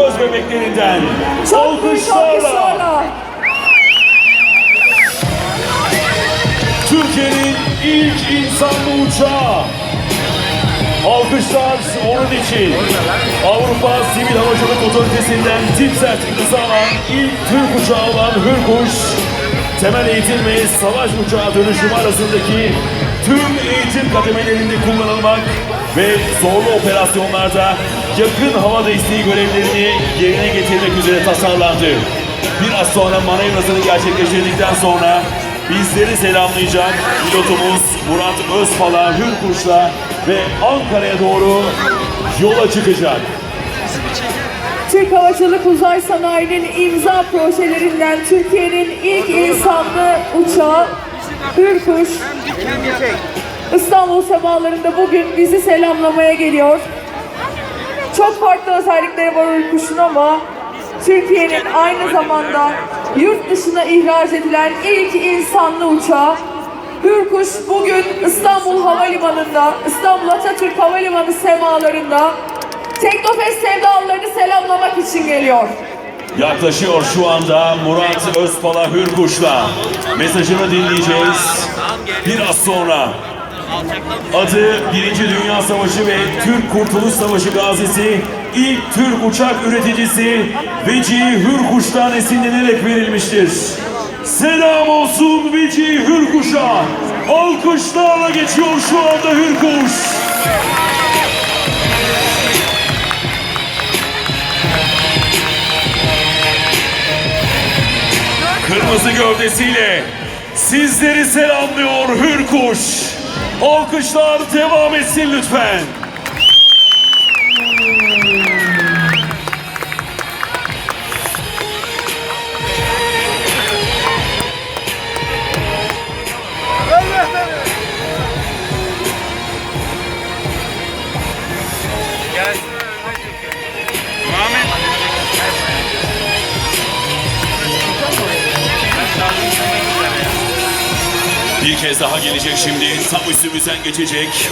Göz bebeklerinden alkışlarla. Türkiye'nin ilk insanlı uçağı. Alkışlar onun için. Avrupa Sivil Havacılık Otoritesi'nden tip sertifikası alan ilk Türk uçağı olan Hürkuş, temel eğitim ve savaş uçağı dönüşümü arasındaki tüm eğitim kademelerinde kullanılmak ve zorlu operasyonlarda yakın hava desteği görevlerini yerine getirmek üzere tasarlandı. Biraz sonra manevrasını gerçekleştirdikten sonra bizleri selamlayacak pilotumuz Murat Özpala Hürkuş'la ve Ankara'ya doğru yola çıkacak. Türk Havacılık Uzay Sanayi'nin imza projelerinden Türkiye'nin ilk insanlı uçağı Hürkuş İstanbul semalarında bugün bizi selamlamaya geliyor. Çok farklı özellikleri var Hürkuş'un ama Türkiye'nin aynı zamanda yurt dışına ihraç edilen ilk insanlı uçağı Hürkuş bugün İstanbul Havalimanı'nda, İstanbul Atatürk Havalimanı semalarında Teknofest sevdalılarını selamlamak için geliyor. Yaklaşıyor şu anda Murat Özpala Hürkuş'la. Mesajını dinleyeceğiz. Biraz sonra adı Birinci Dünya Savaşı ve Türk Kurtuluş Savaşı gazisi ilk Türk uçak üreticisi Veci Hürkuş'tan esinlenerek verilmiştir. Selam olsun Veci Hürkuş'a. Alkışlarla geçiyor şu anda Hürkuş. Kırmızı gövdesiyle sizleri selamlıyor Hürkuş. Alkışlar devam etsin lütfen. Bir kez daha gelecek şimdi. Tam üstümüzden geçecek.